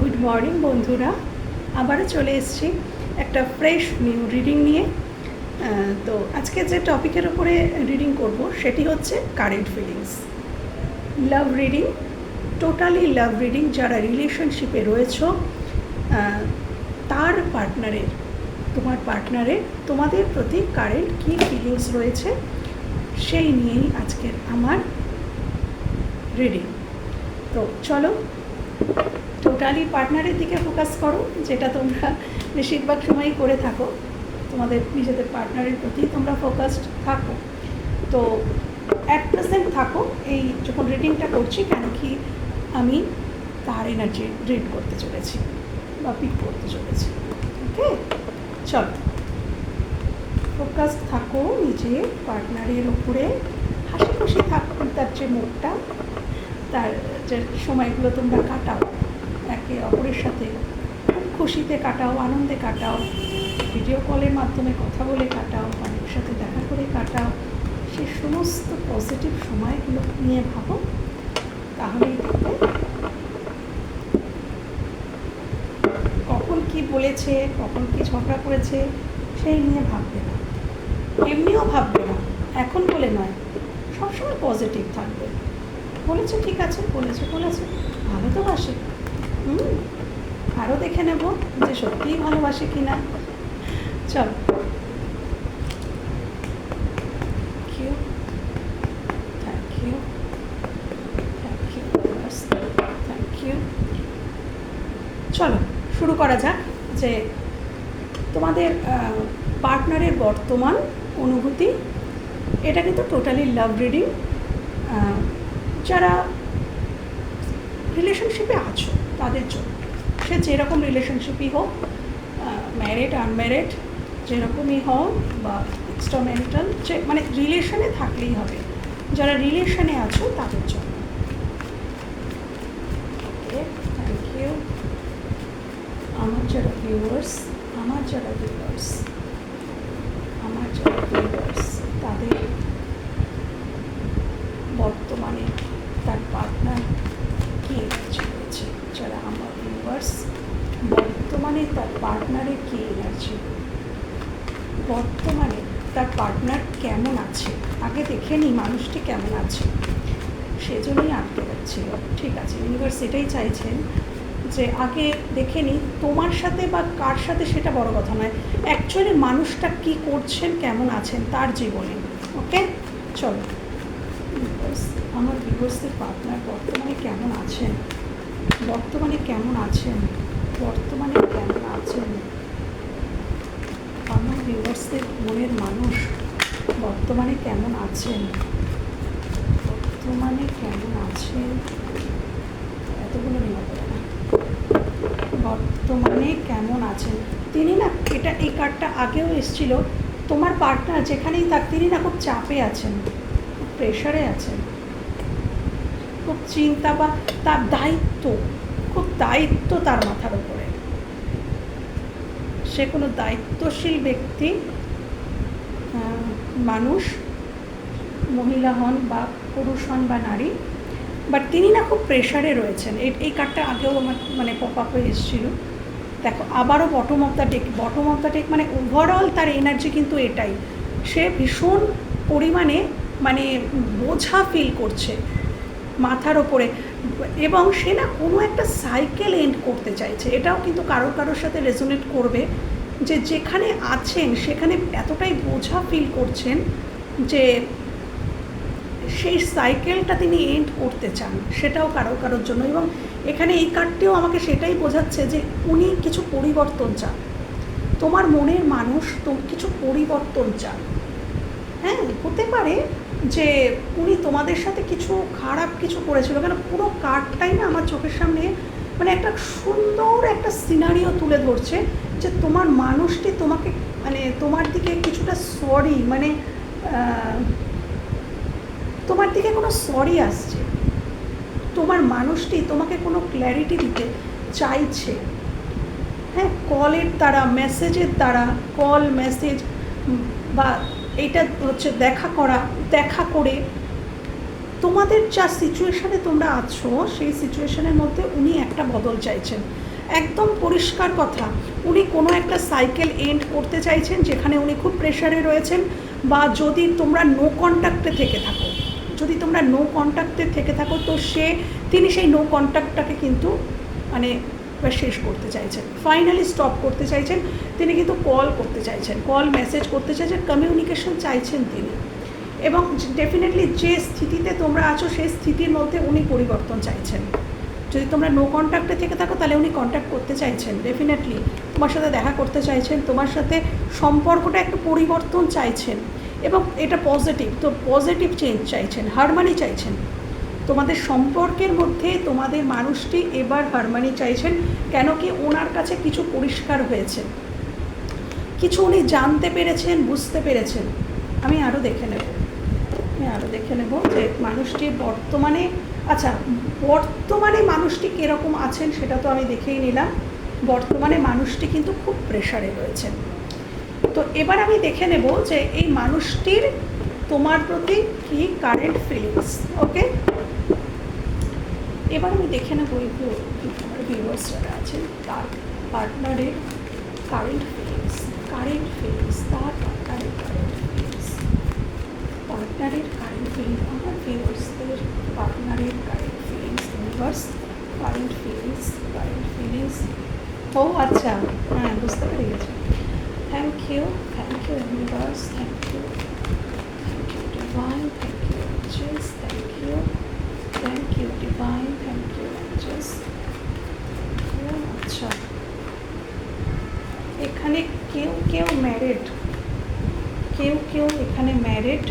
Good morning বন্ধুরা। আবারও চলে এসেছি একটা ফ্রেশ নিউ রিডিং নিয়ে। তো আজকে যে টপিকের ওপরে রিডিং করব, সেটি হচ্ছে current feelings love reading totally love reading যারা রিলেশনশিপে রয়েছো তার পার্টনারের তোমার পার্টনারের তোমাদের প্রতি কারেন্ট কী ফিলিংস রয়েছে, সেই নিয়েই আজকের আমার রিডিং তো চলো টোটালি পার্টনারের দিকে ফোকাস করো, যেটা তোমরা বেশিরভাগ সময়ই করে থাকো। তোমাদের, নিজেদের পার্টনারের প্রতি তোমরা ফোকাসড থাকো। তো অ্যাট প্রেজেন্ট থাকো এই যখন রিডিংটা করছি, কেন কি আমি তার এনার্জি রিড করতে চলেছি বা পিক করতে চলেছি। ওকে চলো। ফোকাস থাকো নিজে পার্টনারের উপরে। হাসি খুশি থাকো তার যে মুখটা তার যে সময়গুলো তোমরা কাটাও। একে অপরের সাথে খুব খুশিতে কাটাও, আনন্দে কাটাও ভিডিও কলের মাধ্যমে কথা বলে কাটাও অনেক সাথে দেখা করে কাটাও, সে সমস্ত পজিটিভ সময়গুলো নিয়ে ভাবো, তাহলেই দেখবে কখন কি বলেছে, কখন কি ঝগড়া করেছে, সেই নিয়ে ভাববে না। এমনিও ভাববে না, এখন বলে নয়, সবসময় পজিটিভ থাকবে। বলেছে ঠিক আছে, বলেছে বলেছে, ভালো তো বাসে। হুম আরও দেখে নেব যে সত্যিই ভালোবাসে কি না চল চলো, শুরু করা যাক যে তোমাদের পার্টনারের বর্তমান অনুভূতি। এটা কিন্তু টোটালি লাভ রিডিং যারা রিলেশনশিপে আছো তাদের জন্য। সে যেরকম রিলেশনশিপই হোক ম্যারিড আনম্যারিড যেরকমই হোক বা এক্সট্রা ম্যারিটাল যে মানে রিলেশনে থাকলেই হবে। যারা রিলেশনে আছো, তাদের জন্য। থ্যাংক ইউ আমার যারা ভিউয়ার্স আমার যারা ভিউয়ার্স আমার যারা ভিউয়ার্স তাদের বর্তমানে তার পার্টনার কী এনার্জি রয়েছে যারা আমার ভিউয়ার্স বর্তমানে তার পার্টনারের কী এনার্জি বর্তমানে তার পার্টনার কেমন আছে? আগে দেখে নিই মানুষটি কেমন আছে। সেজন্যই আটকে যাচ্ছিল ঠিক আছে ইউনিভার্স এটাই চাইছেন যে আগে দেখে নিই তোমার সাথে বা কার সাথে সেটা বড় কথা নয়। অ্যাকচুয়ালি মানুষটা কি করছেন, কেমন আছেন তার জীবনে। ওকে? চলো। আমার ভিউয়ার্সের পার্টনার বর্তমানে কেমন আছেন? বর্তমানে কেমন আছেন? বর্তমানে কেমন আছেন? আমার ভিউয়ার্সদের, মনের মানুষ, বর্তমানে কেমন আছেন? বর্তমানে কেমন আছেন? এতগুলো বর্তমানে কেমন আছেন? তিনি না, এটা এই কার্ডটা আগেও এসেছিল। তোমার পার্টনার যেখানেই থাক, তিনি না খুব চাপে আছেন, খুব প্রেশারে আছেন। খুব চিন্তা বা তার দায়িত্ব খুব দায়িত্ব তার মাথার উপরে। সে কোনো দায়িত্বশীল ব্যক্তি মানুষ, মহিলা হন বা পুরুষ হন বা নারী বাট তিনি না খুব প্রেশারে রয়েছেন। এই কার্ডটা আগেও আমার মানে পপ আপ হয়ে এসেছিল। দেখো, আবারও bottom of the deck bottom of the deck মানে ওভারঅল তার এনার্জি কিন্তু এটাই। সে ভীষণ পরিমাণে মানে বোঝা ফিল করছে মাথার ওপরে এবং সে না কোনো একটা সাইকেল এন্ড করতে চাইছে। এটাও কিন্তু কারও কারোর সাথে রেজোনেট করবে যে যেখানে আছেন, সেখানে এতটাই বোঝা ফিল করছেন যে সেই সাইকেলটা তিনি এন্ড করতে চান। সেটাও কারও কারোর জন্য এবং এখানে এই কার্ডটিও আমাকে সেটাই বোঝাচ্ছে যে উনি কিছু পরিবর্তন চান। তোমার মনের মানুষ তো কিছু পরিবর্তন চান। হ্যাঁ হতে পারে যে উনি তোমাদের সাথে কিছু খারাপ কিছু করেছিল। কেন? পুরো কার্ডটাই না আমার চোখের সামনে মানে একটা সুন্দর একটা সিনারিও তুলে ধরছে যে তোমার মানুষটি তোমাকে মানে তোমার দিকে কিছুটা সরি মানে তোমার দিকে কোনো সরি আসছে। তোমার মানুষটি তোমাকে কোনো ক্ল্যারিটি দিতে চাইছে। হ্যাঁ কলের দ্বারা মেসেজের দ্বারা কল মেসেজ বা এইটা হচ্ছে দেখা করা, দেখা করে। তোমাদের যা সিচুয়েশানে তোমরা আছো, সেই সিচুয়েশনের মধ্যে উনি একটা বদল চাইছেন। একদম পরিষ্কার কথা। উনি কোনো একটা সাইকেল এন্ড করতে চাইছেন যেখানে উনি খুব প্রেশারে রয়েছেন বা যদি তোমরা নো কন্ট্যাক্টে থেকে থাকো, যদি তোমরা নো কন্ট্যাক্টে থেকে থাকো, তো সে, তিনি সেই নো কন্ট্যাক্টটাকে কিন্তু মানে এবার শেষ করতে চাইছেন। ফাইনালি স্টপ করতে চাইছেন। তিনি কিন্তু কল করতে চাইছেন। কল মেসেজ করতে চাইছেন। কমিউনিকেশন চাইছেন তিনি। এবং ডেফিনেটলি যে স্থিতিতে তোমরা আছো, সেই স্থিতির মধ্যে উনি পরিবর্তন চাইছেন। যদি তোমরা নো কন্ট্যাক্টে থেকে থাকো, তাহলে উনি কন্ট্যাক্ট করতে চাইছেন। ডেফিনেটলি তোমার সাথে দেখা করতে চাইছেন। তোমার সাথে সম্পর্কটা একটু পরিবর্তন চাইছেন। এবং এটা পজিটিভ তো পজিটিভ চেঞ্জ চাইছেন। হারমানি চাইছেন। তোমাদের সম্পর্কের মধ্যে তোমাদের মানুষটি এবার হারমানি চাইছেন, কেন কি ওনার কাছে কিছু পরিষ্কার হয়েছে। কিছু উনি জানতে পেরেছেন, বুঝতে পেরেছেন। আমি আরও দেখে নেব। আমি আরও দেখে নেব যে মানুষটি বর্তমানে আচ্ছা বর্তমানে মানুষটি কীরকম আছেন সেটা তো আমি দেখেই নিলাম। বর্তমানে মানুষটি কিন্তু খুব প্রেশারে রয়েছেন তো এবার আমি দেখে নেব যে এই মানুষটির তোমার প্রতি কি কারেন্ট ফিলিংস ওকে এবার আমি দেখে নেব একটু আমার ভিউয়ার্স যারা আছেন, তার পার্টনারের কারেন্ট ফিলিংস কারেন্ট ফিলিংস তার পার্টনারের কারেন্ট ফিলিংস পার্টনারের কারেন্ট ফিলিংস আমার ভিউয়ার্সদের পার্টনারের current feelings universe current feelings current feelings ও আচ্ছা হ্যাঁ বুঝতে পেরে গেছি। Thank you thank you universe thank you thank you divine thank you angels thank you you divine thank you angels আচ্ছা এখানে কেউ কেউ ম্যারিড কেউ কেউ এখানে ম্যারিড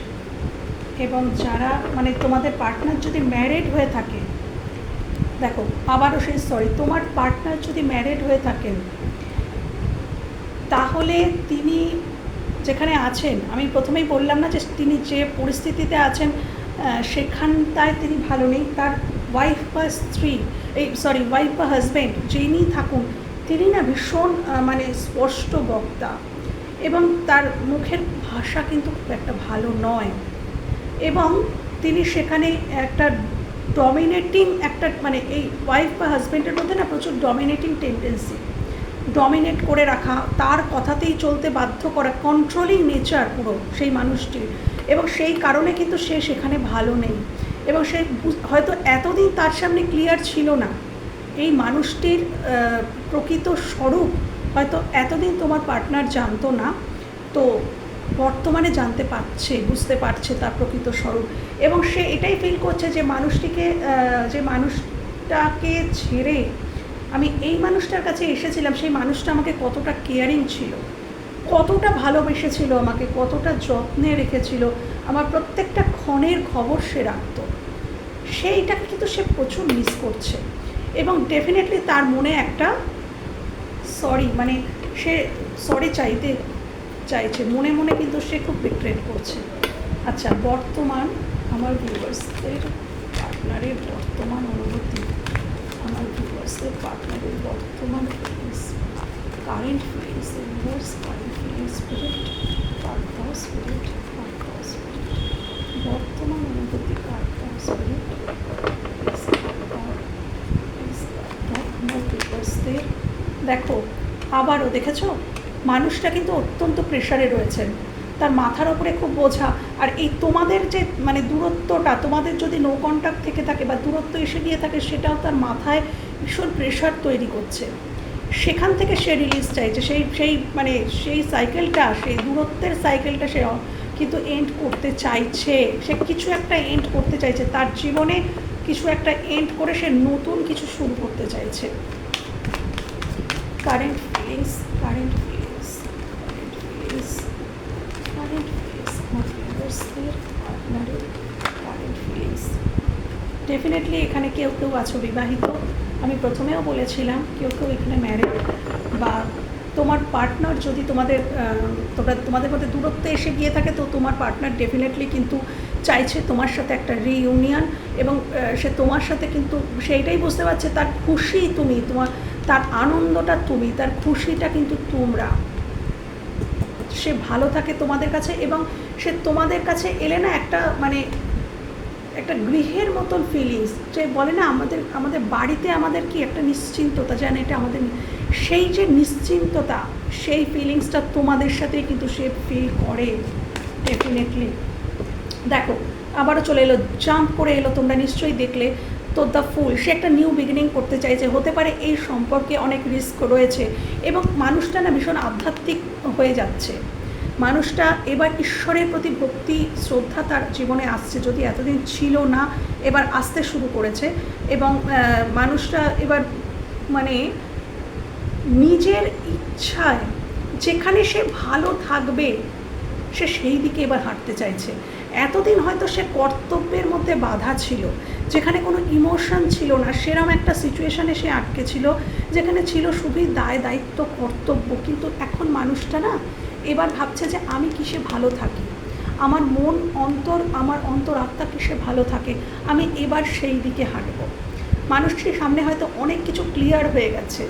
এবং যারা মানে তোমাদের পার্টনার যদি ম্যারিড হয়ে থাকে, দেখো, আবারও সেই সরি তোমার পার্টনার যদি ম্যারিড হয়ে থাকেন, তাহলে তিনি যেখানে আছেন, আমি প্রথমেই বললাম না যে তিনি যে পরিস্থিতিতে আছেন সেখানটায় তিনি ভালো নেই। তার ওয়াইফ বা স্ত্রী, এই সরি ওয়াইফ বা হাজব্যান্ড যিনি থাকুন, তিনি না ভীষণ মানে স্পষ্ট বক্তা। এবং তার মুখের ভাষা কিন্তু খুব একটা ভালো নয়। এবং তিনি সেখানে একটা ডমিনেটিং একটা মানে এই ওয়াইফ বা হাজব্যান্ডের মধ্যে না প্রচুর ডমিনেটিং টেন্ডেন্সি ডমিনেট করে রাখা, তার কথাতেই চলতে বাধ্য করা কন্ট্রোলিং নেচার পুরো সেই মানুষটির। এবং সেই কারণে কিন্তু সে সেখানে ভালো নেই। এবং সে হয়তো এতদিন তার সামনে ক্লিয়ার ছিল না। এই মানুষটির প্রকৃত স্বরূপ হয়তো এতদিন তোমার পার্টনার জানতো না, তো বর্তমানে জানতে পারছে, বুঝতে পারছে তার প্রকৃত স্বরূপ। এবং সে এটাই ফিল করছে যে মানুষটিকে যে মানুষটাকে ছেড়ে আমি এই মানুষটার কাছে এসেছিলাম, সেই মানুষটা আমাকে কতটা কেয়ারিং ছিল। কতটা ভালোবেসেছিল আমাকে, কতটা যত্নে রেখেছিল, আমার প্রত্যেকটা ক্ষণের খবর সে রাখতো। সেইটাকে কিন্তু সে প্রচুর মিস করছে। এবং ডেফিনেটলি তার মনে একটা সরি মানে সে সরি চাইতে চাইছে, মনে মনে কিন্তু সে খুব রিগ্রেট করছে। আচ্ছা বর্তমান আমার ভিউয়ার্সদের পার্টনারের বর্তমান অনুভূতি, আমার ভিউয়ার্সদের পার্টনারের বর্তমান current feelings universe current spirit কার্তা spirit কার্তা স্পিরিট বর্তমান অনুভূতি কার্তা স্পিরিট দেখো, আবারও দেখেছ? মানুষটা কিন্তু অত্যন্ত প্রেশারে রয়েছেন। তার মাথার ওপরে খুব বোঝা। আর এই তোমাদের যে মানে দূরত্বটা, তোমাদের যদি নো কন্ট্যাক্ট থেকে থাকে বা দূরত্ব এসে গিয়ে থাকে, সেটাও তার মাথায় ভীষণ প্রেশার তৈরি করছে। সেখান থেকে সে রিলিজ চাইছে। সেই সেই মানে সেই সাইকেলটা সেই দূরত্বের সাইকেলটা সে কিন্তু এন্ড করতে চাইছে। সে কিছু একটা এন্ড করতে চাইছে। তার জীবনে কিছু একটা এন্ড করে সে নতুন কিছু শুরু করতে চাইছে। Current feelings current feelings current feelings current current definitely এখানে কেউ কেউ আছো বিবাহিত। আমি প্রথমেও বলেছিলাম কেউ কেউ এখানে ম্যারিড বা তোমার পার্টনার যদি তোমাদের তোমরা তোমাদের মধ্যে দূরত্বে এসে গিয়ে থাকে, তো তোমার পার্টনার ডেফিনেটলি কিন্তু চাইছে তোমার সাথে একটা রিইউনিয়ন এবং সে তোমার সাথে কিন্তু সেইটাই বুঝতে পারছে তার খুশি তুমি, তোমার, তার আনন্দটা তুমি, তার খুশিটা কিন্তু তোমরা। সে ভালো থাকে তোমাদের কাছে এবং সে তোমাদের কাছে এলে না একটা মানে একটা গৃহের মতন ফিলিংস যে বলে না, আমাদের আমাদের বাড়িতে আমাদের কি একটা নিশ্চিন্ততা যেন এটা আমাদের, সেই যে নিশ্চিন্ততা, সেই ফিলিংসটা তোমাদের সাথে কিন্তু সে ফিল করে ডেফিনেটলি দেখো, আবারও চলে এলো জাম্প করে এলো, তোমরা নিশ্চয়ই দেখলে, তো দ্য ফুল সে একটা নিউ বিগিনিং করতে চাইছে, হতে পারে এই সম্পর্কে অনেক রিস্ক রয়েছে, এবং মানুষটা না ভীষণ আধ্যাত্মিক হয়ে যাচ্ছে। মানুষটা এবার ঈশ্বরের প্রতি ভক্তি, শ্রদ্ধা তার জীবনে আসছে। যদি এতদিন ছিল না, এবার আসতে শুরু করেছে এবং মানুষটা এবার মানে নিজের ইচ্ছায় যেখানে সে ভালো থাকবে, সে সেই দিকে এবার হাঁটতে চাইছে। এতদিন হয়তো সে কর্তব্যের মধ্যে বাধা ছিল, যেখানে কোনো ইমোশন ছিল না। সেরম একটা সিচুয়েশানে সে আটকে ছিল, যেখানে ছিল শুধুই দায় দায়িত্ব কর্তব্য। কিন্তু এখন মানুষটা না এবার ভাবছে যে আমি কিসে ভালো থাকি? আমার মন অন্তর, আমার অন্তর আত্মা কিসে ভালো থাকে? আমি এবার সেই দিকে হাঁটবো। মানুষটির সামনে হয়তো অনেক কিছু ক্লিয়ার হয়ে গেছে।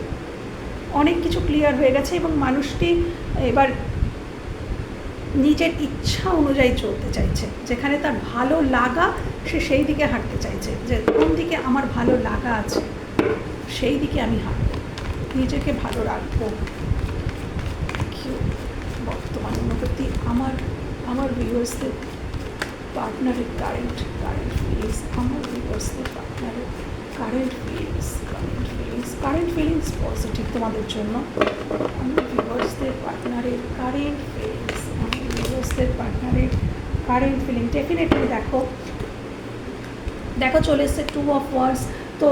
অনেক কিছু ক্লিয়ার হয়ে গেছে এবং মানুষটি এবার নিজের ইচ্ছা অনুযায়ী চলতে চাইছে। যেখানে তার ভালো লাগা সে সেই দিকে হাঁটতে চাইছে। যে কোন দিকে আমার ভালো লাগা আছে, সেই দিকে আমি হাঁটবো। নিজেকে ভালো রাখব। বর্তমান অনুভূতি, আমার আমার ভিউয়ার্সদের পার্টনারের কারেন্ট কারেন্ট ফিলিংস আমার ভিউয়ার্সদের পার্টনারের current feelings current feelings current feelings positive তোমাদের জন্য। আমার ভিউয়ার্সদের পার্টনারের কারেন্ট ফিলিংস আমার ভিউয়ার্সদের পার্টনারের কারেন্ট ফিলিং ডেফিনেটলি দেখো। দেখো চলে এসছে টু অফ ওয়ার্স তো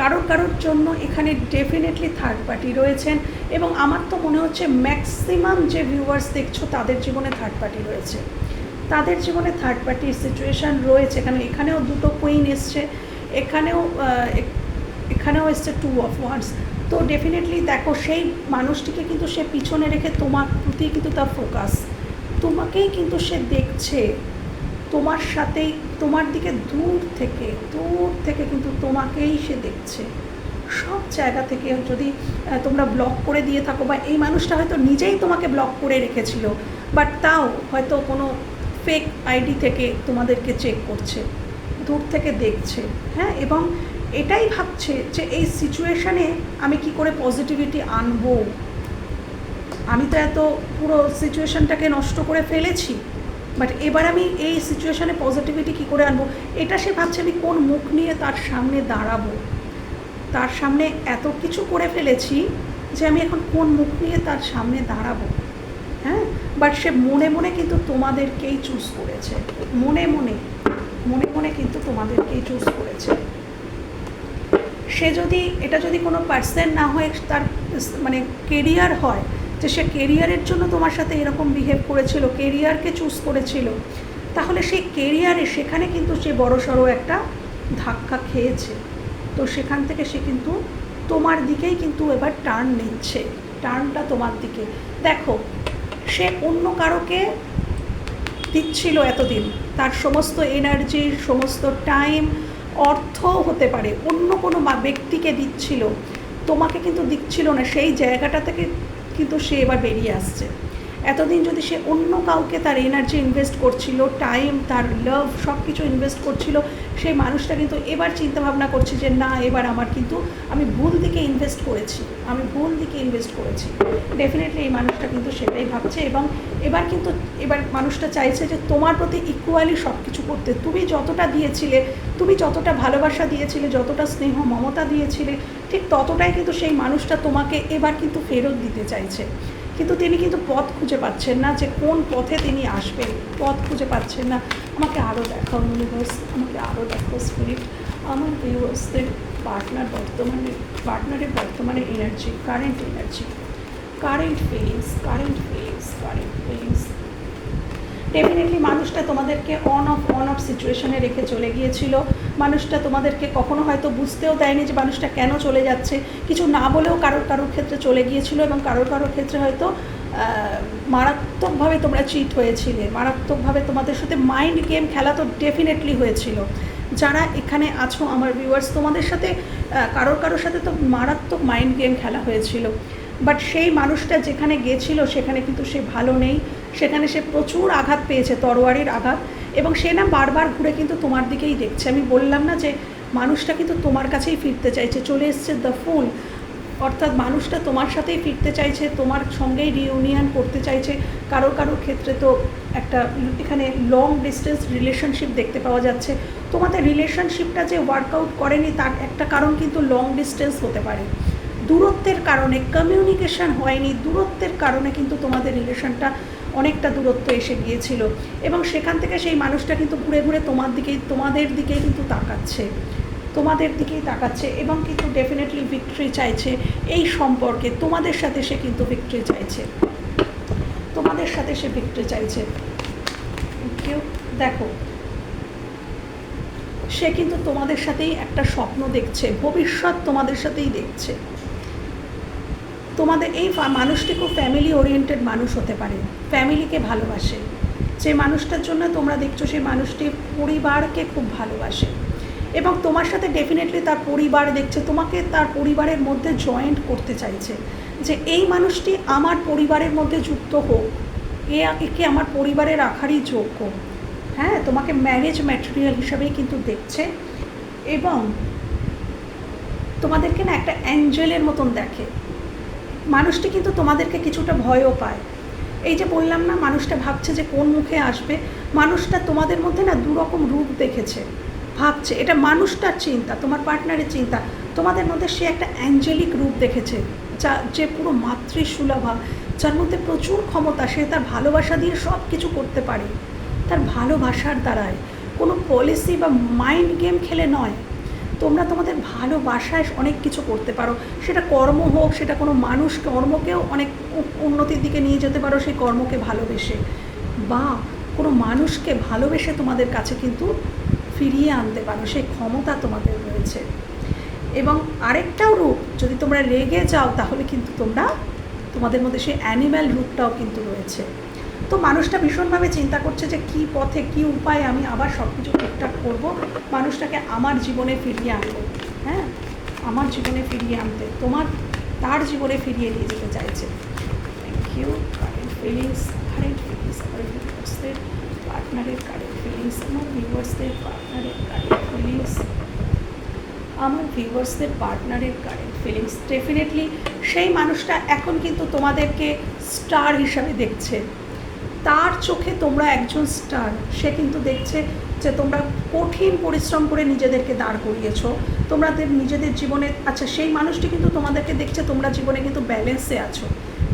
কারোর কারোর জন্য এখানে ডেফিনেটলি থার্ড পার্টি রয়েছেন। এবং আমার তো মনে হচ্ছে ম্যাক্সিমাম যে ভিউয়ার্স দেখছ তাদের জীবনে থার্ড পার্টি রয়েছে। তাদের জীবনে থার্ড পার্টির সিচুয়েশান রয়েছে। কারণ এখানেও দুটো কুইন এসছে, এখানেও এখানেও এসছে টু অফ ওয়ার্ডস তো ডেফিনেটলি দেখো, সেই মানুষটিকে কিন্তু সে পিছনে রেখে তোমার প্রতি কিন্তু তার ফোকাস তোমাকেই কিন্তু সে দেখছে। তোমার সাথেই, তোমার দিকে দূর থেকে দূর থেকে কিন্তু তোমাকেই সে দেখছে। সব জায়গা থেকে যদি তোমরা ব্লক করে দিয়ে থাকো বা এই মানুষটা হয়তো নিজেই তোমাকে ব্লক করে রেখেছিল বাট তাও হয়তো কোনো ফেক আইডি থেকে তোমাদেরকে চেক করছে, দূর থেকে দেখছে হ্যাঁ? এবং এটাই ভাবছে যে এই সিচুয়েশানে আমি কি করে পজিটিভিটি আনব? আমি তো এত পুরো সিচুয়েশনটাকে নষ্ট করে ফেলেছি বাট এবার আমি এই সিচুয়েশানে পজিটিভিটি কী করে আনব? এটা সে ভাবছে আমি কোন মুখ নিয়ে তার সামনে দাঁড়াবো? তার সামনে এত কিছু করে ফেলেছি যে আমি এখন কোন মুখ নিয়ে তার সামনে দাঁড়াবো? হ্যাঁ? বাট সে মনে মনে কিন্তু তোমাদেরকেই চুজ করেছে। মনে মনে মনে মনে কিন্তু তোমাদেরকেই চুজ করেছে। সে যদি, এটা যদি কোনো পার্সন না হয় তার মানে কেরিয়ার হয়, যে সে কেরিয়ারের জন্য তোমার সাথে এরকম বিহেভ করেছিল কেরিয়ারকে চুজ করেছিল, তাহলে সেই কেরিয়ারে সেখানে কিন্তু সে বড়সড় একটা ধাক্কা খেয়েছে। তো সেখান থেকে সে কিন্তু তোমার দিকেই কিন্তু এবার টার্ন নিচ্ছে, টার্নটা তোমার দিকে। দেখো, সে অন্য কারোকে দিচ্ছিল এতদিন, তার সমস্ত এনার্জি সমস্ত টাইম অর্থ হতে পারে, অন্য কোনো ব্যক্তিকে দিচ্ছিল, তোমাকে কিন্তু দিচ্ছিল না, সেই জায়গাটা থেকে কিন্তু সে এবার বেরিয়ে আসছে। এতদিন যদি সে অন্য কাউকে তার এনার্জি ইনভেস্ট করছিল টাইম তার লাভ সব কিছু ইনভেস্ট করছিল সেই মানুষটা কিন্তু এবার চিন্তা ভাবনা করছে যে, না, এবার আমার কিন্তু, আমি ভুল দিকে ইনভেস্ট করেছি, আমি ভুল দিকে ইনভেস্ট করেছি। ডেফিনেটলি এই মানুষটা কিন্তু সেটাই ভাবছে এবং এবার কিন্তু, এবার মানুষটা চাইছে যে, তোমার প্রতি ইকুয়ালি সব কিছু করতে। তুমি যতটা দিয়েছিলে, তুমি যতটা ভালোবাসা দিয়েছিলে, যতটা স্নেহ, মমতা দিয়েছিলে, ঠিক ততটাই কিন্তু সেই মানুষটা তোমাকে এবার কিন্তু ফেরত দিতে চাইছে। কিন্তু তিনি কিন্তু পথ খুঁজে পাচ্ছেন না যে কোন পথে তিনি আসবেন। পথ খুঁজে পাচ্ছেন না। আমাকে আরও দেখাও ইউনিভার্স আমাকে আরও দেখো স্পিরিট আমার ভিউয়ার্সদের পার্টনার বর্তমানে পার্টনারের বর্তমানে energy current energy current feelings current feelings current feelings definitely মানুষটা তোমাদেরকে অন অফ অন অফ সিচুয়েশনে রেখে চলে গিয়েছিল। মানুষটা তোমাদেরকে কখনো হয়তো বুঝতেও দেয়নি যে মানুষটা কেন চলে যাচ্ছে। কিছু না বলেও কারোর কারোর ক্ষেত্রে চলে গিয়েছিল এবং কারোর কারোর ক্ষেত্রে হয়তো মারাত্মকভাবে তোমরা চিট হয়েছিলে। মারাত্মকভাবে তোমাদের সাথে মাইন্ড গেম খেলা তো ডেফিনেটলি হয়েছিল। যারা এখানে আছো আমার ভিউয়ার্স তোমাদের সাথে কারোর কারোর সাথে তো মারাত্মক মাইন্ড গেম খেলা হয়েছিল। বাট সেই মানুষটা যেখানে গেছিল সেখানে কিন্তু সে ভালো নেই। সেখানে সে প্রচুর আঘাত পেয়েছে, তরোয়ারির আঘাত। এবং সে না বারবার ঘুরে কিন্তু তোমার দিকেই দেখছে। আমি বললাম না যে মানুষটা কিন্তু তোমার কাছেই ফিরতে চাইছে। চলে এসছে দ্য ফুল অর্থাৎ মানুষটা তোমার সাথেই ফিরতে চাইছে, তোমার সঙ্গেই রিউনিয়ন করতে চাইছে। কারও কারও ক্ষেত্রে তো একটা এখানে লং ডিস্টেন্স রিলেশনশিপ দেখতে পাওয়া যাচ্ছে। তোমাদের রিলেশনশিপটা যে ওয়ার্কআউট করেনি, তার একটা কারণ কিন্তু লং ডিস্টেন্স হতে পারে। দূরত্বের কারণে কমিউনিকেশন হয়নি। দূরত্বের কারণে কিন্তু তোমাদের রিলেশনটা অনেকটা দূরত্ব এসে গিয়েছিল। এবং সেখান থেকে সেই মানুষটা কিন্তু ঘুরে ঘুরে তোমার দিকেই, তোমাদের দিকেই কিন্তু তাকাচ্ছে। তোমাদের দিকেই তাকাচ্ছে এবং কিন্তু ডেফিনেটলি ভিক্টরি চাইছে এই সম্পর্কে। তোমাদের সাথে সে কিন্তু ভিক্টরি চাইছে। তোমাদের সাথে সে ভিক্টরি চাইছে। কেউ দেখো, সে কিন্তু তোমাদের সাথেই একটা স্বপ্ন দেখছে। ভবিষ্যৎ তোমাদের সাথেই দেখছে। তোমাদের এই মানুষটি খুব ফ্যামিলি ওরিয়েন্টেড মানুষ হতে পারে। ফ্যামিলিকে ভালোবাসে। যে মানুষটার জন্য তোমরা দেখছ, সেই মানুষটি পরিবারকে খুব ভালোবাসে। এবং তোমার সাথে ডেফিনেটলি তার পরিবার দেখছে, তোমাকে তার পরিবারের মধ্যে জয়েন্ট করতে চাইছে। যে এই মানুষটি আমার পরিবারের মধ্যে যুক্ত হোক, এ একে আমার পরিবারে রাখারই যোগ্য। হ্যাঁ তোমাকে ম্যারেজ ম্যাটেরিয়াল হিসাবেই কিন্তু দেখছে। এবং তোমাদেরকে না একটা অ্যাঞ্জেলের মতন দেখে। মানুষটি কিন্তু তোমাদেরকে কিছুটা ভয়ও পায়। এই যে বললাম না, মানুষটা ভাবছে যে কোন মুখে আসবে, মানুষটা তোমাদের মধ্যে না দুরকম রূপ দেখেছে, ভাবছে। এটা মানুষটার চিন্তা, তোমার পার্টনারের চিন্তা। তোমাদের মধ্যে সে একটা অ্যাঞ্জেলিক রূপ দেখেছে, যা, যে পুরো মাতৃসুলভা, যার মধ্যে প্রচুর ক্ষমতা, সে তার ভালোবাসা দিয়ে সব কিছু করতে পারে। তার ভালোবাসার দ্বারায়। কোনো পলিসি বা মাইন্ড গেম খেলে নয়। তোমরা তোমাদের ভালোবাসায় অনেক কিছু করতে পারো। সেটা কর্ম হোক, সেটা কোনো মানুষ কর্মকেও অনেক উন্নতির দিকে নিয়ে যেতে পারো সেই কর্মকে ভালোবেসে। বা কোনো মানুষকে ভালোবেসে তোমাদের কাছে কিন্তু ফিরিয়ে আনতে পারো, সেই ক্ষমতা তোমাদের রয়েছে। এবং আরেকটাও রূপ, যদি তোমরা রেগে যাও তাহলে কিন্তু তোমরা তোমাদের মধ্যে সেই অ্যানিম্যাল রূপটাও কিন্তু রয়েছে। তো মানুষটা ভীষণভাবে চিন্তা করছে যে কী পথে, কি উপায়ে আমি আবার সব কিছু ঠিকঠাক করব। মানুষটাকে আমার জীবনে ফিরিয়ে আনব। হ্যাঁ? আমার জীবনে ফিরিয়ে আনতে, তোমার, তার জীবনে ফিরিয়ে নিয়ে যেতে চাইছে। Thank you current feelings current feelings আমার ভিউয়ার্সদের পার্টনারের কারেন্ট ফিলিংস আমার ভিউয়ার্সদের পার্টনারের কারেন্ট ফিলিংস আমার ভিউয়ার্সদের পার্টনারের কারেন্ট ফিলিংস ডেফিনেটলি সেই মানুষটা এখন কিন্তু তোমাদেরকে স্টার হিসাবে দেখছে। তার চোখে তোমরা একজন স্টার সে কিন্তু দেখছে যে তোমরা কঠিন পরিশ্রম করে নিজেদেরকে দাঁড় করিয়েছো। তোমাদের নিজেদের জীবনে আচ্ছা সেই মানুষটি কিন্তু তোমাদেরকে দেখছে, তোমরা জীবনে কিন্তু ব্যালেন্সে আছো।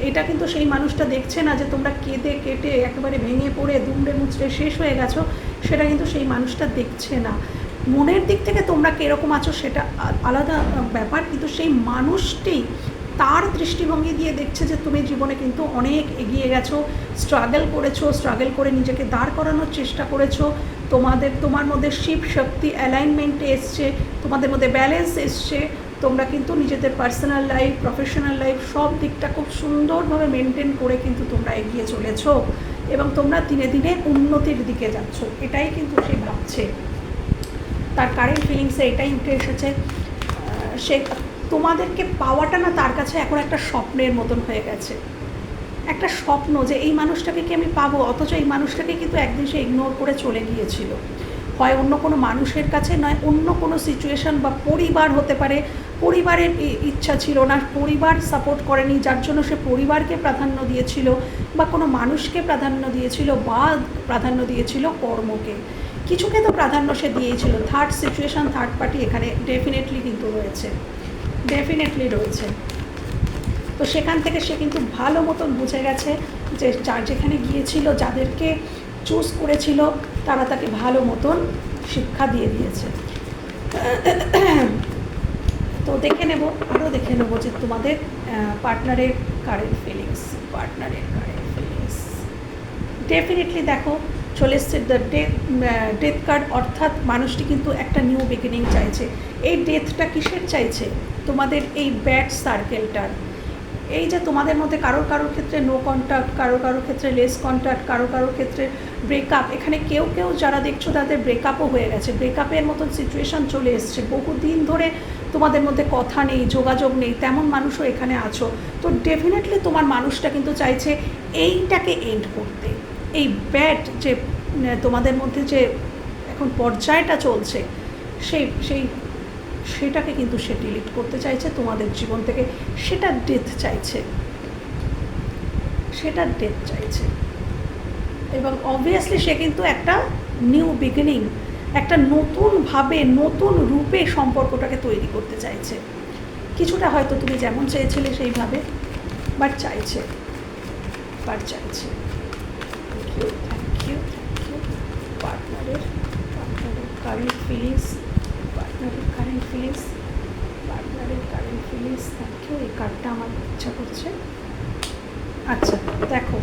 এটা কিন্তু সেই মানুষটা দেখছে না যে তোমরা কেঁদে কেটে একেবারে ভেঙে পড়ে দুমড়ে মুচড়ে শেষ হয়ে গেছো, সেটা কিন্তু সেই মানুষটা দেখছে না। মনের দিক থেকে তোমরা কীরকম আছো সেটা আলাদা ব্যাপার, কিন্তু সেই মানুষটি তার দৃষ্টিভঙ্গি দিয়ে দেখছে যে তুমি জীবনে কিন্তু অনেক এগিয়ে গেছো স্ট্রাগল করেছ স্ট্রাগল করে নিজেকে দাঁড় করানোর চেষ্টা করেছ। তোমাদের, তোমার মধ্যে শিব শক্তি অ্যালাইনমেন্টে এসছে, তোমাদের মধ্যে ব্যালেন্স এসছে। তোমরা কিন্তু নিজেদের পার্সোনাল লাইফ প্রফেশনাল লাইফ সব দিকটা খুব সুন্দরভাবে মেনটেন করে কিন্তু তোমরা এগিয়ে চলেছো এবং তোমরা দিনে দিনে উন্নতির দিকে যাচ্ছ, এটাই কিন্তু সে ভাবছে। তার কারেন্ট ফিলিংসে এটাই উঠে এসেছে। সে তোমাদেরকে পাওয়াটা না তার কাছে এখন একটা স্বপ্নের মতন হয়ে গেছে। একটা স্বপ্ন যে এই মানুষটাকে কি আমি পাবো? অথচ এই মানুষটাকে কিন্তু একদিন সে ইগনোর করে চলে গিয়েছিল। হয় অন্য কোনো মানুষের কাছে নয়, অন্য কোনো সিচুয়েশন বা পরিবার হতে পারে। পরিবারের ইচ্ছা ছিল না, পরিবার সাপোর্ট করেনি, যার জন্য সে পরিবারকে প্রাধান্য দিয়েছিল বা কোনো মানুষকে প্রাধান্য দিয়েছিল বা প্রাধান্য দিয়েছিল কর্মকে। কিছুকে তো প্রাধান্য সে দিয়েছিল থার্ড সিচুয়েশন থার্ড পার্টি এখানে ডেফিনেটলি কিন্তু রয়েছে। ডেফিনেটলি রয়েছে। তো সেখান থেকে সে কিন্তু ভালো মতন বুঝে গেছে যে যার যেখানে গিয়েছিল, যাদেরকে চুজ করেছিল, তারা তাকে ভালো মতন শিক্ষা দিয়ে দিয়েছে। তো দেখে নেব আরও দেখে নেব যে তোমাদের পার্টনারের কারেন্ট ফিলিংস পার্টনারের কারেন্ট ফিলিংস ডেফিনেটলি দেখো চলে এসছে দ্য ডেথ ডেথ কার্ড, অর্থাৎ মানুষটি কিন্তু একটা নিউ বিগিনিং চাইছে। এই ডেথটা কিসের চাইছে? তোমাদের এই ব্যাড সার্কেলটার এই যে তোমাদের মধ্যে কারোর কারোর ক্ষেত্রে নো কন্ট্যাক্ট কারোর কারোর ক্ষেত্রে লেস কন্ট্যাক্ট কারোর কারোর ক্ষেত্রে ব্রেকআপ এখানে কেউ কেউ যারা দেখছ তাদের ব্রেকআপও হয়ে গেছে। ব্রেকআপের মতন সিচুয়েশান চলে এসছে। বহুদিন ধরে তোমাদের মধ্যে কথা নেই, যোগাযোগ নেই, তেমন মানুষও এখানে আছো। তো ডেফিনেটলি তোমার মানুষটা কিন্তু চাইছে এইটাকে এন্ড করতে। এই ব্যাট যে তোমাদের মধ্যে যে এখন পর্যায়টা চলছে, সেই সেই, সেটাকে কিন্তু সে ডিলিট করতে চাইছে, তোমাদের জীবন থেকে সেটা ডেথ চাইছে। সেটা ডেথ চাইছে। এবং অবভিয়াসলি সে কিন্তু একটা নিউ বিগিনিং একটা নতুনভাবে, নতুন রূপে সম্পর্কটাকে তৈরি করতে চাইছে। কিছুটা হয়তো তুমি যেমন চেয়েছিলে সেইভাবে বাট চাইছে বাট চাইছে thank you thank you thank you পার্টনারের পার্টনারের কারেন্ট ফিলিংস পার্টনারের কারেন্ট ফিলিংস পার্টনারের কারেন্ট ফিলিংস থ্যাংক ইউ এই কার্ডটা আমার ইচ্ছা করছে। আচ্ছা দেখো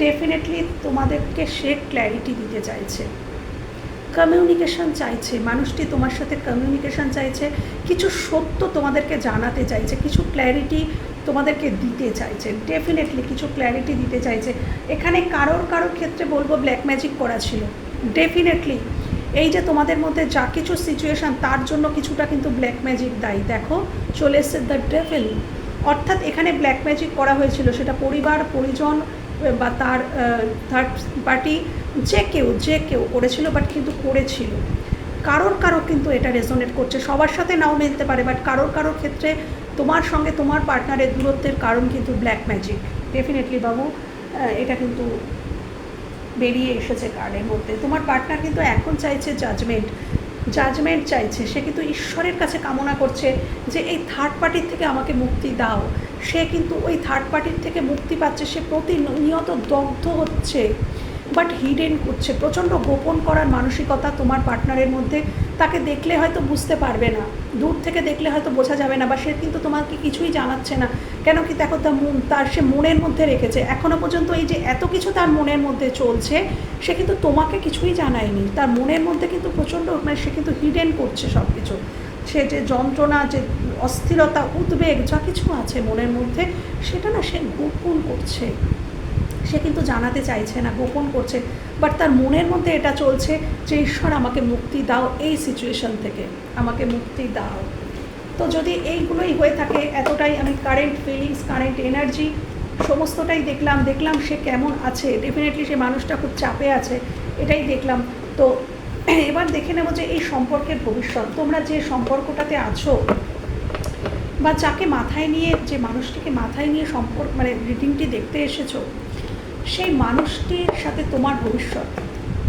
ডেফিনেটলি তোমাদেরকে সে ক্ল্যারিটি দিতে চাইছে। কমিউনিকেশন চাইছে, মানুষটি তোমার সাথে কমিউনিকেশন চাইছে, কিছু সত্য তোমাদেরকে জানাতে চাইছে, কিছু ক্ল্যারিটি তোমাদেরকে দিতে চাইছে ডেফিনেটলি কিছু ক্ল্যারিটি দিতে চাইছে। এখানে কারোর কারোর ক্ষেত্রে বলব ব্ল্যাক ম্যাজিক করা ছিল। ডেফিনেটলি এই যে তোমাদের মধ্যে যা কিছু সিচুয়েশান তার জন্য কিছুটা কিন্তু ব্ল্যাক ম্যাজিক দায়ী। দেখো, চলে এসছে দ্য ডেভিল অর্থাৎ এখানে ব্ল্যাক ম্যাজিক করা হয়েছিল, সেটা পরিবার, পরিজন বা তার থার্ড পার্টি যে কেউ যে কেউ করেছিল বাট কিন্তু করেছিল। কারোর কারোর কিন্তু এটা রেজোনেট করছে। সবার সাথে নাও মিলতে পারে বাট কারোর কারোর ক্ষেত্রে তোমার সঙ্গে তোমার পার্টনারের দূরত্বের কারণ কিন্তু ব্ল্যাক ম্যাজিক ডেফিনেটলি বাবু এটা কিন্তু বেরিয়ে এসেছে কার্ডের মধ্যে। তোমার পার্টনার কিন্তু এখন চাইছে জাজমেন্ট জাজমেন্ট চাইছে। সে কিন্তু ঈশ্বরের কাছে কামনা করছে যে এই থার্ড পার্টির থেকে আমাকে মুক্তি দাও। সে কিন্তু ওই থার্ড পার্টির থেকে মুক্তি পাচ্ছে। সে প্রতিনিয়ত দগ্ধ হচ্ছে। বাট হিডেন করছে। প্রচণ্ড গোপন করার মানসিকতা তোমার পার্টনারের মধ্যে। তাকে দেখলে হয়তো বুঝতে পারবে না। দূর থেকে দেখলে হয়তো বোঝা যাবে না, বা সে কিন্তু তোমাকে কিছুই জানাচ্ছে না। কেন কি দেখো তার মন তার সে মনের মধ্যে রেখেছে। এখনও পর্যন্ত এই যে এত কিছু তার মনের মধ্যে চলছে, সে কিন্তু তোমাকে কিছুই জানায়নি। তার মনের মধ্যে কিন্তু প্রচণ্ড মানে সে কিন্তু হিডেন করছে সব কিছু সে যে যন্ত্রণা, যে অস্থিরতা, উদ্বেগ, যা কিছু আছে মনের মধ্যে, সেটা না সে গোপন করছে। সে কিন্তু জানাতে চাইছে না, গোপন করছে। বাট তার মনের মধ্যে এটা চলছে যে, ঈশ্বর আমাকে মুক্তি দাও এই সিচুয়েশন থেকে। আমাকে মুক্তি দাও। তো যদি এইগুলোই হয়ে থাকে, এতটাই আমি কারেন্ট ফিলিংস কারেন্ট এনার্জি সমস্তটাই দেখলাম দেখলাম সে কেমন আছে। ডেফিনেটলি সে মানুষটা খুব চাপে আছে, এটাই দেখলাম। তো এবার দেখে নেব যে এই সম্পর্কের ভবিষ্যৎ। তোমরা যে সম্পর্কটাতে আছো, বা যাকে মাথায় নিয়ে, যে মানুষটিকে মাথায় নিয়ে সম্পর্ক মানে রিডিংটি দেখতে এসেছ সেই মানুষটির সাথে তোমার ভবিষ্যৎ।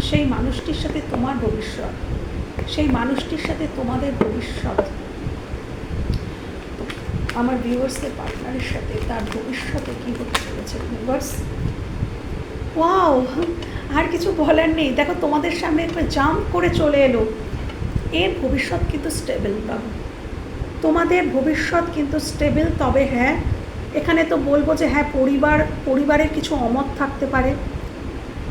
সেই মানুষটির সাথে তোমার ভবিষ্যৎ। সেই মানুষটির সাথে তোমাদের ভবিষ্যৎ। আমার ভিউয়ার্সদের পার্টনারের সাথে তার ভবিষ্যতে কী হতে চলেছে, ভিউয়ার্স? ওয়াও, আর কিছু বলার নেই। দেখো, তোমাদের সামনে একটা জাম্প করে চলে এলো। এর ভবিষ্যৎ কিন্তু স্টেবল, বাবু। তোমাদের ভবিষ্যৎ কিন্তু স্টেবল, তবে হ্যাঁ এখানে তো বলব যে হ্যাঁ পরিবার, পরিবারের কিছু অমত থাকতে পারে।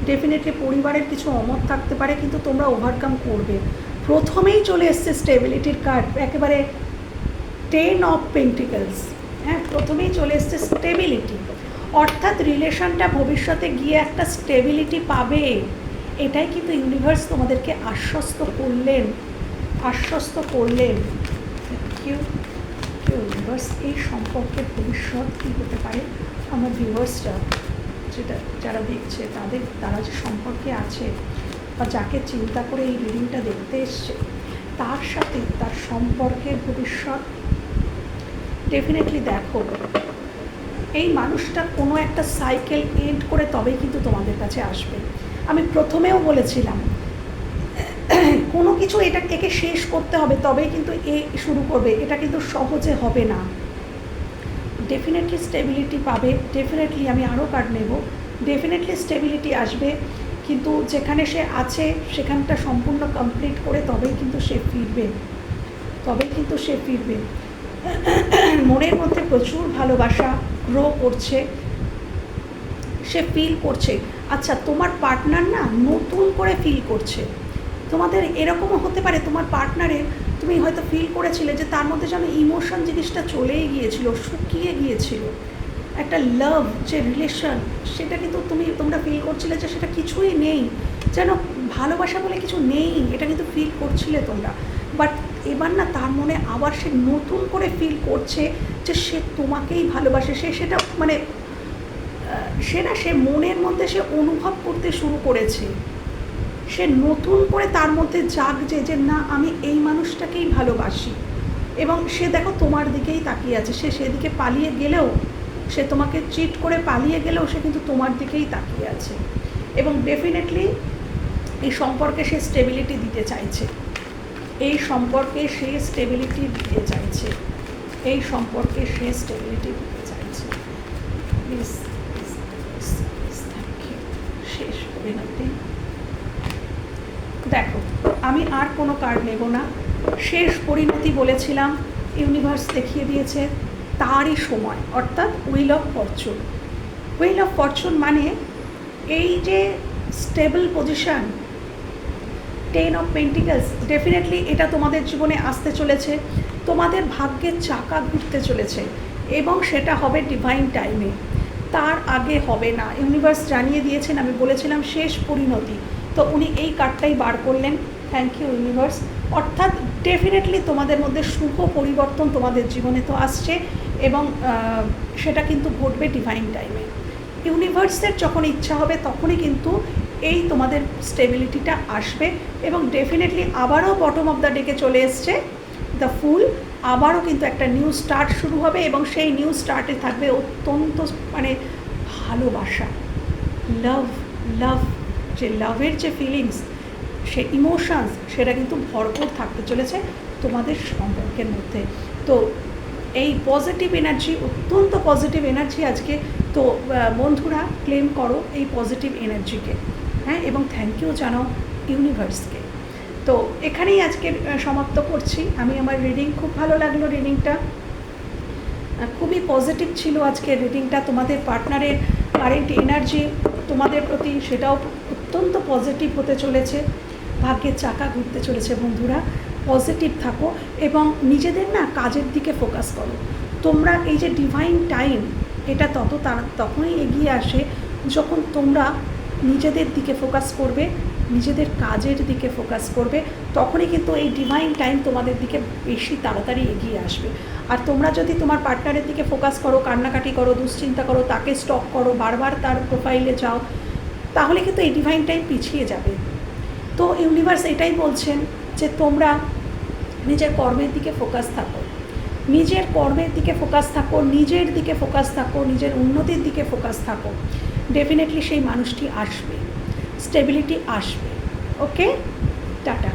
ডেফিনেটলি পরিবারের কিছু অমত থাকতে পারে, কিন্তু তোমরা ওভারকাম করবে। প্রথমেই চলে এসছে স্টেবিলিটির কার্ড একেবারে টেন অফ পেন্টিকেলস হ্যাঁ প্রথমেই চলে এসছে স্টেবিলিটি অর্থাৎ রিলেশনটা ভবিষ্যতে গিয়ে একটা স্টেবিলিটি পাবে। এটাই কিন্তু ইউনিভার্স তোমাদেরকে আশ্বস্ত করলেন আশ্বস্ত করলেন। কেউ ইউনিভার্স এই সম্পর্কের ভবিষ্যৎ কী হতে পারে? আমার ভিউয়ার্সরা যেটা, যারা দেখছে, তাদের, তারা যে সম্পর্কে আছে বা যাকে চিন্তা করে এই রিডিংটা দেখতে এসছে, তার সাথে তার সম্পর্কের ভবিষ্যৎ। ডেফিনেটলি দেখো, এই মানুষটা কোনো একটা সাইকেল এন্ড করে তবেই কিন্তু তোমাদের কাছে আসবে। আমি প্রথমেও বলেছিলাম কোনো কিছু এটা একে শেষ করতে হবে, তবেই কিন্তু এ শুরু করবে। এটা কিন্তু সহজে হবে না। ডেফিনেটলি স্টেবিলিটি পাবে। ডেফিনেটলি আমি আরও কার্ড নেব। ডেফিনেটলি স্টেবিলিটি আসবে। কিন্তু যেখানে সে আছে, সেখানটা সম্পূর্ণ কমপ্লিট করে তবেই কিন্তু সে ফিরবে। তবেই কিন্তু সে ফিরবে। মনের মধ্যে প্রচুর ভালোবাসা গ্রো করছে। সে ফিল করছে। আচ্ছা তোমার পার্টনার না নতুন করে ফিল করছে। তোমাদের এরকমও হতে পারে, তোমার পার্টনারের তুমি হয়তো ফিল করেছিলে যে তার মধ্যে যেন ইমোশন জিনিসটা চলেই গিয়েছিল, শুকিয়ে গিয়েছিল। একটা লাভ যে রিলেশন সেটা কিন্তু তুমি, তোমরা ফিল করছিলে যে সেটা কিছুই নেই। যেন ভালোবাসা বলে কিছু নেই, এটা কিন্তু ফিল করছিলে তোমরা। বাট এবার না তার মনে আবার সে নতুন করে ফিল করছে যে সে তোমাকেই ভালোবাসে, সে সেটা মানে সে না সে মনের মধ্যে সে অনুভব করতে শুরু করেছে। সে নতুন করে তার মধ্যে জাগছে যে, না, আমি এই মানুষটাকেই ভালোবাসি। এবং সে দেখো তোমার দিকেই তাকিয়ে আছে। সে সেদিকে পালিয়ে গেলেও, সে তোমাকে চিট করে পালিয়ে গেলেও সে কিন্তু তোমার দিকেই তাকিয়ে আছে। এবং ডেফিনেটলি এই সম্পর্কে সে স্টেবিলিটি দিতে চাইছে। এই সম্পর্কে সে স্টেবিলিটি দিতে চাইছে। এই সম্পর্কে সে স্টেবিলিটি দিতে চাইছে। প্লিজ থ্যাংক ইউ শেষ পরিণতি দেখো আমি আর কোনো কার্ড নেব না। শেষ পরিণতি বলেছিলাম, ইউনিভার্স দেখিয়ে দিয়েছে তারই সময়, অর্থাৎ wheel of fortune. Wheel of fortune মানে এই যে stable position, ten of pentacles, definitely এটা তোমাদের জীবনে আসতে চলেছে, তোমাদের ভাগ্যের চাকা ঘুরতে চলেছে, এবং সেটা হবে ডিভাইন টাইমে তার আগে হবে না। ইউনিভার্স জানিয়ে দিয়েছেন, আমি বলেছিলাম শেষ পরিণতি। তো উনি এই কার্ডটাই বার করলেন। থ্যাংক ইউ ইউনিভার্স অর্থাৎ ডেফিনেটলি তোমাদের মধ্যে শুভ পরিবর্তন তোমাদের জীবনে তো আসছে এবং সেটা কিন্তু ঘটবে ডিভাইন টাইমে ইউনিভার্সের যখন ইচ্ছা হবে তখনই কিন্তু এই তোমাদের স্টেবিলিটিটা আসবে এবং ডেফিনেটলি আবারও বটম অফ দ্য ডেকে চলে এসছে দ্য ফুল আবারও কিন্তু একটা নিউ স্টার্ট শুরু হবে এবং সেই নিউ স্টার্টে থাকবে অত্যন্ত মানে ভালোবাসা। লাভ লাভ যে লাভের যে ফিলিংস সে ইমোশনস সেটা কিন্তু ভরপুর থাকতে চলেছে তোমাদের সম্পর্কের মধ্যে। তো এই পজিটিভ এনার্জি অত্যন্ত পজিটিভ এনার্জি আজকে। তো বন্ধুরা ক্লেম করো এই পজিটিভ এনার্জিকে হ্যাঁ? এবং থ্যাংক ইউ জানাও ইউনিভার্সকে তো, এখানেই আজকে সমাপ্ত করছি। আমি আমার রিডিং খুব ভালো লাগল রিডিংটা খুবই পজিটিভ ছিল আজকে রিডিংটা তোমাদের পার্টনারের কারেন্ট এনার্জি তোমাদের প্রতি সেটাও অত্যন্ত পজিটিভ হতে চলেছে। ভাগ্যের চাকা ঘুরতে চলেছে বন্ধুরা। পজিটিভ থাকো এবং নিজেদের না কাজের দিকে ফোকাস করো। তোমরা এই যে ডিভাইন টাইম এটা তত তাড়া তখনই এগিয়ে আসে যখন তোমরা নিজেদের দিকে ফোকাস করবে, নিজেদের কাজের দিকে ফোকাস করবে, তখনই কিন্তু এই ডিভাইন টাইম তোমাদের দিকে বেশি তাড়াতাড়ি এগিয়ে আসবে। আর তোমরা যদি তোমার পার্টনারের দিকে ফোকাস করো, কান্নাকাটি করো, দুশ্চিন্তা করো, তাকে স্টপ করো, বারবার তার প্রোফাইলে যাও, তাহলে কিন্তু এই ডিভাইন টাইম পিছিয়ে যাবে। তো ইউনিভার্স এটাই বলছেন যে তোমরা নিজের কর্মের দিকে ফোকাস থাকো। নিজের কর্মের দিকে ফোকাস থাকো, নিজের দিকে ফোকাস থাকো, নিজের উন্নতির দিকে ফোকাস থাকো। ডেফিনেটলি সেই মানুষটি আসবে। স্টেবিলিটি আসবে। ওকে টাটা